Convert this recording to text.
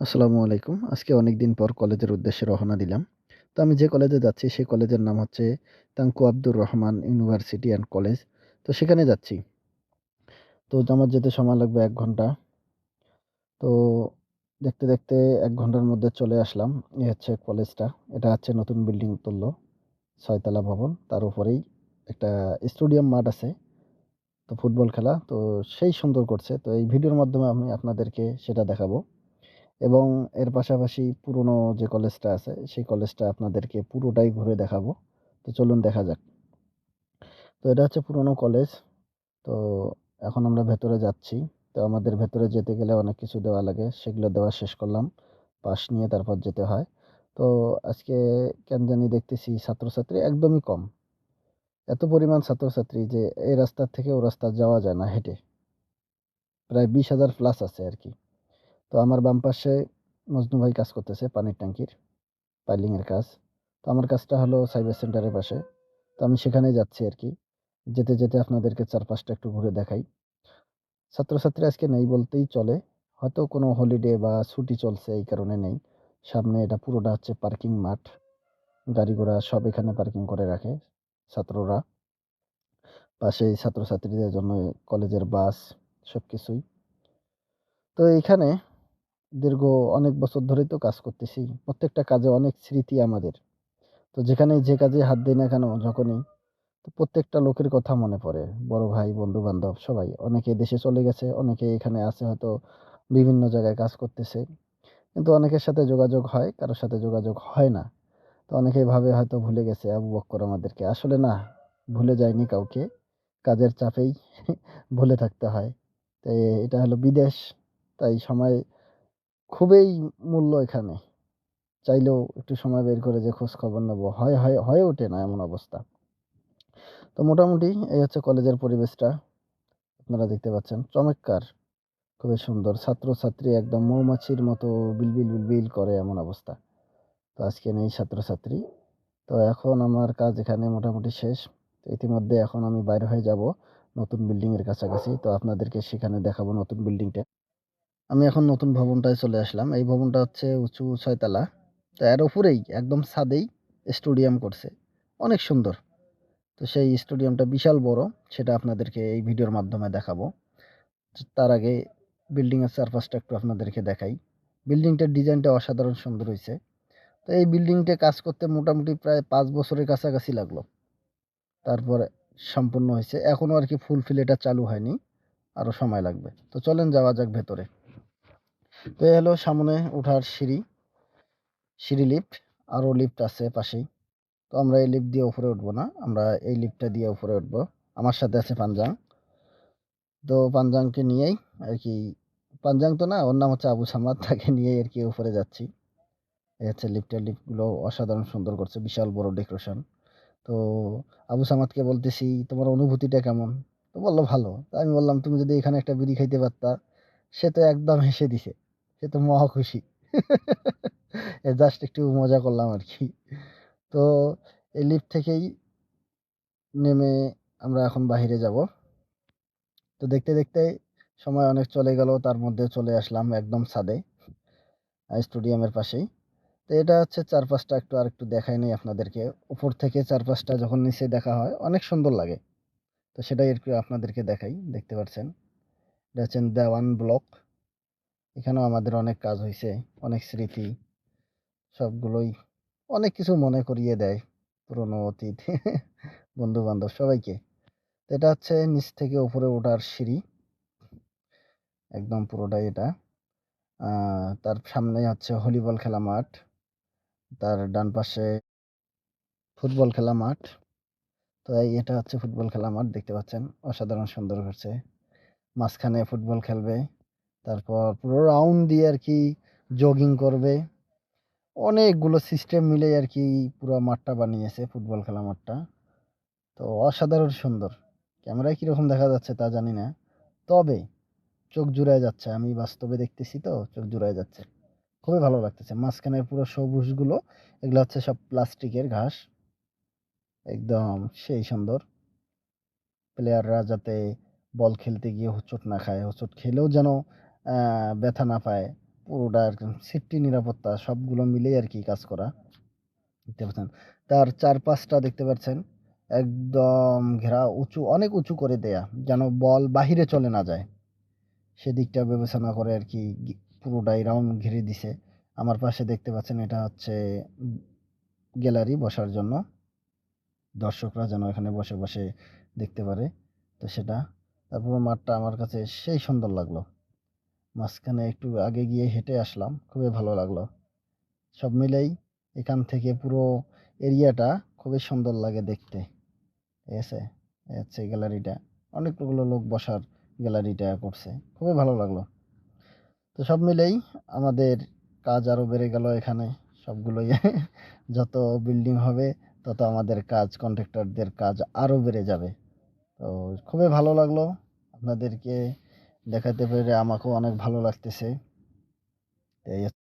আসসালামু আলাইকুম। আজকে অনেক দিন পর কলেজের উদ্দেশ্যে রওনা দিলাম। তো আমি যে কলেজে যাচ্ছি সেই কলেজের নাম হচ্ছে তাঙ্কু Abdur Rahman university and college. তো সেখানে যাচ্ছি। তো আমার যেতে সময় লাগবে এক ঘণ্টা। তো দেখতে, দেখতে এক ঘণ্টার মধ্যে চলে আসলাম। এ হচ্ছে কলেজটা। এটা হচ্ছে নতুন বিল্ডিং তুলল। ছয়তলা ভবন। তার উপরেই একটা স্টেডিয়াম মাঠ আছে। তো ফুটবল খেলা। তো সেই সুন্দর করছে। তো এই ভিডিওর মাধ্যমে আমি আপনাদেরকে সেটা দেখাবো। এবং এর পাশাপাশি পুরনো যে কলেজটা আছে সেই কলেজটা আপনাদেরকে পুরোটাই ঘুরে দেখাবো। তো চলুন দেখা যাক। তো এটা হচ্ছে পুরনো কলেজ। তো এখন আমরা ভেতরে যাচ্ছি। তো আমাদের ভেতরে যেতে গেলে অনেক কিছু দেওয়া লাগে। সেগুলো দেওয়া শেষ করলাম। পাস নিয়ে তারপর যেতে হয়। তো আজকে কেন জানি দেখতেছি ছাত্রছাত্রী একদমই কম। এত পরিমাণ ছাত্রছাত্রী যে এই রাস্তার থেকে ও রাস্তা যাওয়া যায় না হেঁটে। প্রায় ২০,০০০ প্লাস আছে আরকি। তো আমার বাম পাশে মজনু ভাই কাজ করতেছে পানির ট্যাঙ্কির পাইলিংয়ের কাজ। তো আমার কাজটা হলো সাইবার সেন্টারের পাশে। তো আমি সেখানে যাচ্ছি আর কি যেতে, যেতে আপনাদেরকে চারপাশটা একটু ঘুরে দেখাই। ছাত্রছাত্রী আজকে নেই বলতেই চলে। হয়তো কোনো হলিডে বা ছুটি চলছে এই কারণে নেই। সামনে এটা পুরোটা হচ্ছে পার্কিং মাঠ। গাড়ি-ঘোড়া সব এখানে পার্কিং করে রাখে ছাত্ররা। পাশেই ছাত্রছাত্রীদের জন্য কলেজের বাস সব কিছুই তো এইখানে দীর্ঘ অনেক বছর ধরেই তো কাজ করতেছি। প্রত্যেকটা কাজে অনেক স্মৃতি আমাদের। তো যেখানেই যে কাজে হাত দেই না কেন যখনই, তো প্রত্যেকটা লোকের কথা মনে পড়ে। বড় ভাই, বন্ধু-বান্ধব সবাই। অনেকে দেশে চলে গেছে, অনেকে এখানে আছে হয়তো বিভিন্ন জায়গায় কাজ করতেছে। কিন্তু অনেকের সাথে যোগাযোগ হয়, কারও সাথে যোগাযোগ হয় না। তো অনেকেই ভাবে হয়তো ভুলে গেছে আবু বক্কর আমাদেরকে। আসলে না, ভুলে যায়নি কাউকে। কাজের চাপেই ভুলে থাকতে হয়। তো এটা হলো বিদেশ। তাই সময় খুবই মূল্য এখানে। চাইলেও একটু সময় বের করে যে খোঁজ খবর নেব, হয় হয় হয়ে ওঠে না এমন অবস্থা। তো মোটামুটি এই হচ্ছে কলেজের পরিবেশটা। আপনারা দেখতে পাচ্ছেন। চমৎকার! খুবই সুন্দর। ছাত্রছাত্রী একদম মৌমাছির মতো বিলবিল, বিলবিল করে এমন অবস্থা। তো আজকে নেই ছাত্রছাত্রী। তো এখন আমার কাজ এখানে মোটামুটি শেষ। তো ইতিমধ্যে এখন আমি বাইর হয়ে যাব নতুন বিল্ডিংয়ের কাছাকাছি। তো আপনাদেরকে সেখানে দেখাবো নতুন বিল্ডিংটা। আমি এখন নতুন ভবনটায় চলে আসলাম। এই ভবনটা হচ্ছে উঁচু ছয়তলা তো এর উপরেই, একদম ছাদেই স্টেডিয়াম করছে। অনেক সুন্দর। তো সেই স্টেডিয়ামটা বিশাল বড়। সেটা আপনাদেরকে এই ভিডিওর মাধ্যমে দেখাবো। তার আগে বিল্ডিং এর চারপাশটা একটু আপনাদেরকে দেখাই। বিল্ডিংটার ডিজাইনটা অসাধারণ সুন্দর হইছে। তো এই বিল্ডিংটা কাজ করতে মোটামুটি প্রায় পাঁচ বছরের কাছাকাছি লাগল। তারপরে সম্পূর্ণ হইছে। এখনও আরকি ফুলফিল এটা চালু হয়নি। আরও সময় লাগবে। তো চলেন যাওয়া যাক ভেতরে। তো এই হলো সামনে ওঠার সিঁড়ি। সিঁড়ি লিফট। আরও লিফট আছে পাশেই। তো আমরা এই লিফট দিয়ে উপরে উঠবো না। আমরা এই লিফটটা দিয়ে উপরে উঠবো। আমার সাথে আছে পানজাং। তো পানজাংকে নিয়েই আর কি পানজাং তো না ওর নাম হচ্ছে আবু সামাদ। তাকে নিয়েই আর কি উপরে যাচ্ছি। এই হচ্ছে লিফটের লিফটগুলো অসাধারণ সুন্দর করছে। বিশাল বড় ডেকোরেশন। তো আবু সামাদকে বলতেছি, "তোমার অনুভূতিটা কেমন?" তো বলল "ভালো।" আমি বললাম, "তুমি যদি এখানে একটা বিড়ি খাইতে পারতা।" সে তো একদম হেসে দিছে। সে তো মহা খুশি। জাস্ট একটু মজা করলাম আর কি তো এই লিফট থেকেই নেমে আমরা এখন বাহিরে যাব। তো দেখতে, দেখতে সময় অনেক চলে গেল। তার মধ্যে চলে আসলাম একদম ছাদে। স্টেডিয়ামের পাশেই। তো এটা হচ্ছে চারপাশটা একটু আরেকটু দেখাই নেই আপনাদেরকে। উপর থেকে চারপাশটা যখন নিচে দেখা হয় অনেক সুন্দর লাগে। তো সেটাই একটু আপনাদেরকে দেখাই। দেখতে পাচ্ছেন। এটা হচ্ছে দেওয়ান ব্লক। এখানেও আমাদের অনেক কাজ হয়েছে অনেক স্মৃতি। সবগুলোই অনেক কিছু মনে করিয়ে দেয়। পুরনো অতীত। বন্ধু-বান্ধব সবাইকে। তো এটা হচ্ছে নিচ থেকে উপরে ওঠার সিঁড়ি। একদম পুরোটাই এটা। তার সামনে হচ্ছে ভলিবল খেলা মাঠ। তার ডান পাশে ফুটবল খেলা মাঠ। তো এটা হচ্ছে ফুটবল খেলা মাঠ, দেখতে পাচ্ছেন। অসাধারণ সুন্দর করছে। মাঝখানে ফুটবল খেলবে। তারপর পুরো রাউন্ড দিয়ে আর কি জগিং করবে। অনেকগুলো সিস্টেম মিলে আর কি পুরো মাঠটা বানিয়েছে ফুটবল খেলা মাঠটা। তো অসাধারণ সুন্দর। ক্যামেরায় কীরকম দেখা যাচ্ছে তা জানি না। তবে চোখ জুড়ায় যাচ্ছে। আমি বাস্তবে দেখতেছি তো চোখ জুড়ায় যাচ্ছে। খুবই ভালো লাগতেছে। মাঝখানের পুরো সবুজগুলো এগুলো হচ্ছে সব প্লাস্টিকের ঘাস। একদম সেই সুন্দর। প্লেয়াররা যাতে বল খেলতে গিয়ে হোঁচট না খায়, হোঁচট খেলেও যেন ব্যথা না পায়। পুরোটা আর সেফটি নিরাপত্তা সবগুলো মিলেই আর কি কাজ করা। দেখতে পাচ্ছেন, তার চারপাশটা দেখতে পাচ্ছেন, একদম ঘেরা, উঁচু, অনেক উঁচু করে দেয়া, যেন বল বাহিরে চলে না যায়। সেদিকটা বিবেচনা করে আর কি পুরোটাই রাউন্ড ঘিরে দিছে। আমার পাশে দেখতে পাচ্ছেন, এটা হচ্ছে গ্যালারি বসার জন্য। দর্শকরা যেন এখানে বসে বসে দেখতে পারে, তো সেটা। তারপর মাঠটা আমার কাছে সেই সুন্দর লাগল। মাঝখানে একটু আগে গিয়ে হেঁটে আসলাম, খুবই ভালো লাগল। সব মিলেই এখান থেকে পুরো এরিয়াটা খুবই সুন্দর লাগে দেখতে। ঠিক আছে? গ্যালারিটা। অনেকগুলো লোক বসার গ্যালারিটা করছে। খুবই ভালো লাগল। তো সব মিলেই আমাদের কাজ আরও বেড়ে গেল এখানে। সবগুলোই যত বিল্ডিং হবে, তত আমাদের কাজ কন্ট্রাক্টরদের কাজ আরও বেড়ে যাবে। তো খুবই ভালো লাগল আপনাদেরকে দেখাতে পেরে আমাকেও অনেক ভালো লাগতেছে। এই